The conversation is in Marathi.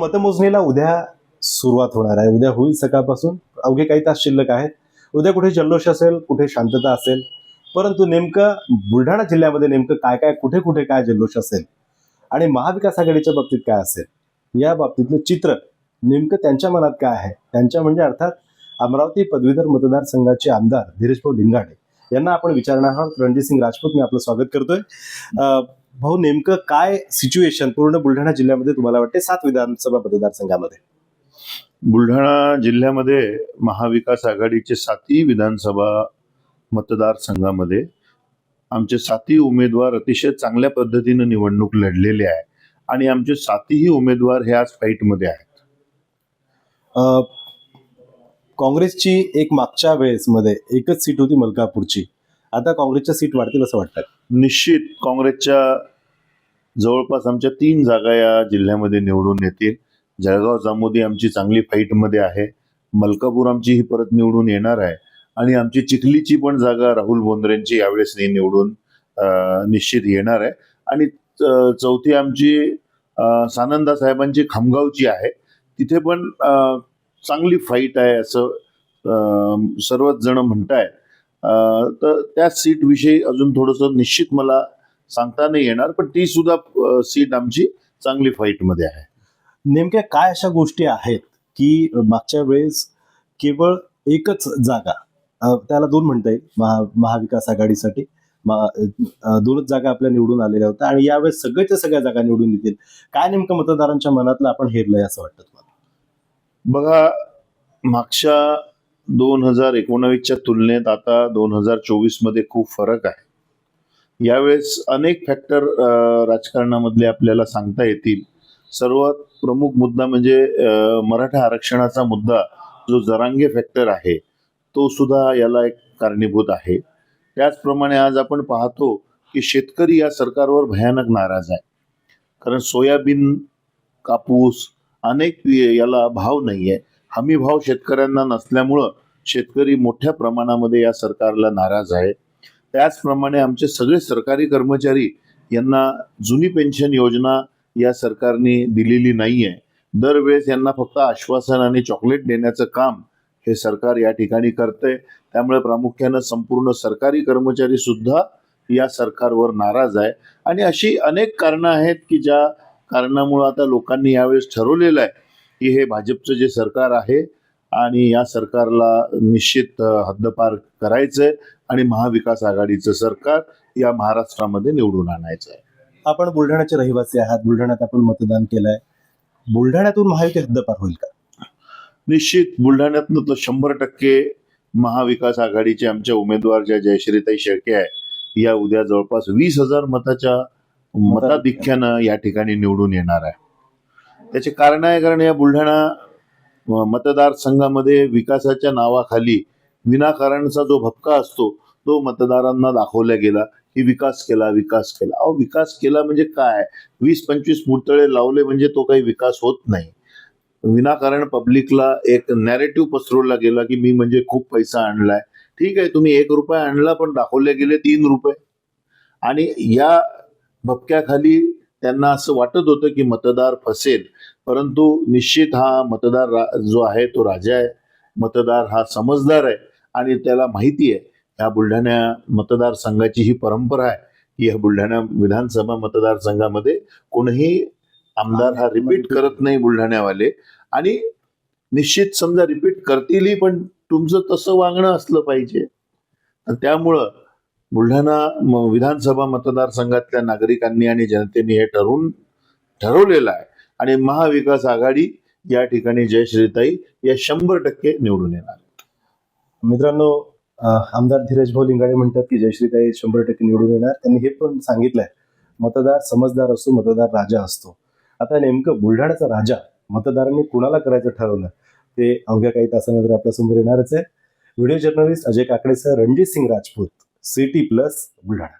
मतमोजणीला उद्या सुरुवात होणार आहे. उद्या होईल सकाळपासून. अवघे काही तास शिल्लक आहेत. उद्या कुठे जल्लोष असेल कुठे शांतता असेल परंतु नेमकं बुलढाणा जिल्ह्यामध्ये नेमकं काय काय कुठे कुठे काय जल्लोष असेल आणि महाविकास आघाडीच्या बाबतीत काय असेल या बाबतीतलं चित्र नेमकं त्यांच्या मनात काय आहे? त्यांच्या म्हणजे अर्थात अमरावती पदवीधर मतदारसंघाचे आमदार धीरजभाऊ लिंगाडे. यांना आपण विचारणार आहोत. रणजित सिंग राजपूत मी आपलं स्वागत करतोय. भाऊ नेमकं काय सिच्युएशन पूर्ण बुलढाणा जिल्ह्यामध्ये तुम्हाला वाटते सात विधानसभा मतदारसंघामध्ये? बुलढाणा जिल्ह्यामध्ये महाविकास आघाडीचे सातही विधानसभा मतदारसंघामध्ये आमचे सातही उमेदवार अतिशय चांगल्या पद्धतीनं निवडणूक लढलेले आहे आणि आमचे सातही उमेदवार हे आज फाईटमध्ये आहेत. काँग्रेसची एक मागच्या वेळेस मध्ये एकच सीट होती मलकापूरची. आता काँग्रेसच्या सीट वाढतील असं वाटतं निश्चित काँग्रेसच्या जवळपास आमच्या तीन जागा या जिल्ह्यामध्ये निवडून येतील. जळगाव जामोदी आमची चांगली फाईटमध्ये आहे. मलकापूर आमची ही परत निवडून येणार आहे. आणि आमची चिखलीची पण जागा राहुल बोंद्रेंची यावेळेस निवडून निश्चित येणार आहे. आणि च- चौथी आमची सानंदा साहेबांची खामगावची आहे. तिथे पण चांगली फाईट आहे असं सर्वच जण म्हणतायत. तर त्या सीट विषयी अजून थोडंसं निश्चित मला सांगता नाही येणार पण ती सुद्धा सीट आमची चांगली फाईटमध्ये आहे. नेमक्या काय अशा गोष्टी आहेत की मागच्या वेळेस केवळ एकच जागा त्याला दोन म्हणता येईल महा महाविकास आघाडीसाठी दोनच जागा आपल्या निवडून आलेल्या होत्या आणि यावेळेस सगळ्याच्या सगळ्या जागा निवडून येतील काय नेमकं मतदारांच्या मनातलं आपण हेरलंय असं वाटतं तुम्हाला? बघा मागच्या दोन हजार एकोणावीसच्या तुलनेत आता दोन हजार चोवीसमध्ये खूप फरक आहे. यावेळेस अनेक फॅक्टर राजकारणामधले आपल्याला सांगता येतील. सर्वात प्रमुख मुद्दा म्हणजे मराठा आरक्षणाचा मुद्दा जो जरांगे फॅक्टर आहे तो सुद्धा याला एक कारणीभूत आहे. त्याचप्रमाणे आज आपण पाहतो की शेतकरी या सरकारवर भयानक नाराज आहे. कारण सोयाबीन कापूस अनेक याला भाव नाही आहे हमी भाव शेतकऱ्यांना नसल्यामुळं शेतकरी मोठ्या प्रमाणामध्ये या सरकारला नाराज आहे. त्याचप्रमाणे आमचे सगळे सरकारी कर्मचारी यांना जुनी पेन्शन योजना या सरकारने दिलेली नाही आहे दरवेळेस यांना फक्त आश्वासन आणि चॉकलेट देण्याचं काम हे सरकार या ठिकाणी करतंय. त्यामुळे प्रामुख्यानं संपूर्ण सरकारी कर्मचारी सुद्धा या सरकारवर नाराज आहे. आणि अशी अनेक कारणं आहेत की ज्या कारणामुळं आता लोकांनी यावेळेस ठरवलेलं आहे की हे भाजपचं जे सरकार आहे आणि या सरकारला निश्चित हद्दपार करायचंय आणि महाविकास आघाडीचं सरकार या महाराष्ट्रामध्ये निवडून आणायचं आहे आपण बुलढाण्याचे रहिवासी आहात. बुलढाण्यात आपण मतदान केलंय. बुलढाण्यातून महायुती हद्दपार होईल का? निश्चित. बुलढाण्यातनं तर शंभर टक्के महाविकास आघाडीचे आमच्या उमेदवार ज्या जयश्रीताई शेळके आहे या उद्या जवळपास वीस हजार मताच्या मताधिक्यानं या ठिकाणी निवडून येणार आहे. त्याचे कारण आहे कारण या बुलढाणा मतदारसंघामध्ये विकासाच्या नावाखाली विनाकारणचा जो भपका असतो तो मतदारांना दाखवला गेला की विकास केला विकास केला. अहो विकास केला म्हणजे काय? वीस पंचवीस मुतळे लावले म्हणजे तो काही विकास होत नाही. विनाकारण पब्लिकला एक नॅरेटिव्ह पसरवला गेला की मी म्हणजे खूप पैसा आणलाय. ठीक आहे तुम्ही एक रुपये आणला पण दाखवले गेले तीन रुपये. आणि या भपक्याखाली त्यांना असं वाटत होतं की मतदार फसेल परंतु निश्चित हा मतदार जो आहे तो राजा आहे. मतदार हा समजदार आहे आणि त्याला माहिती आहे ह्या बुलढाणा मतदारसंघाची ही परंपरा आहे की ह्या बुलढाणा विधानसभा मतदारसंघामध्ये कोणीही आमदार हा रिपीट करत नाही बुलढाण्यावाले. आणि निश्चित समजा रिपीट करतीलही पण तुमचं तसं वागणं असलं पाहिजे. त्यामुळं बुलढाणा म- विधानसभा मतदारसंघातल्या नागरिकांनी आणि जनतेने हे ठरवून ठरवलेलं आहे. आणि महाविकास आघाडी या ठिकाणी जयश्रीताई या शंभर टक्के निवडून येणार मित्रांनो आमदार धीरज भाऊ लिंगाडे म्हणतात की जयश्रीताई शंभर टक्के निवडून येणार. त्यांनी हे पण सांगितलंय मतदार समजदार असतो मतदार राजा असतो. आता नेमकं बुलढाण्याचा राजा मतदारांनी कुणाला करायचं ठरवलं? ते अवघ्या काही तासानंतर आपल्यासमोर येणारच आहे. Video journalist Ajay Kakade sir Ranjit Singh Rajput. City plus Buldhana.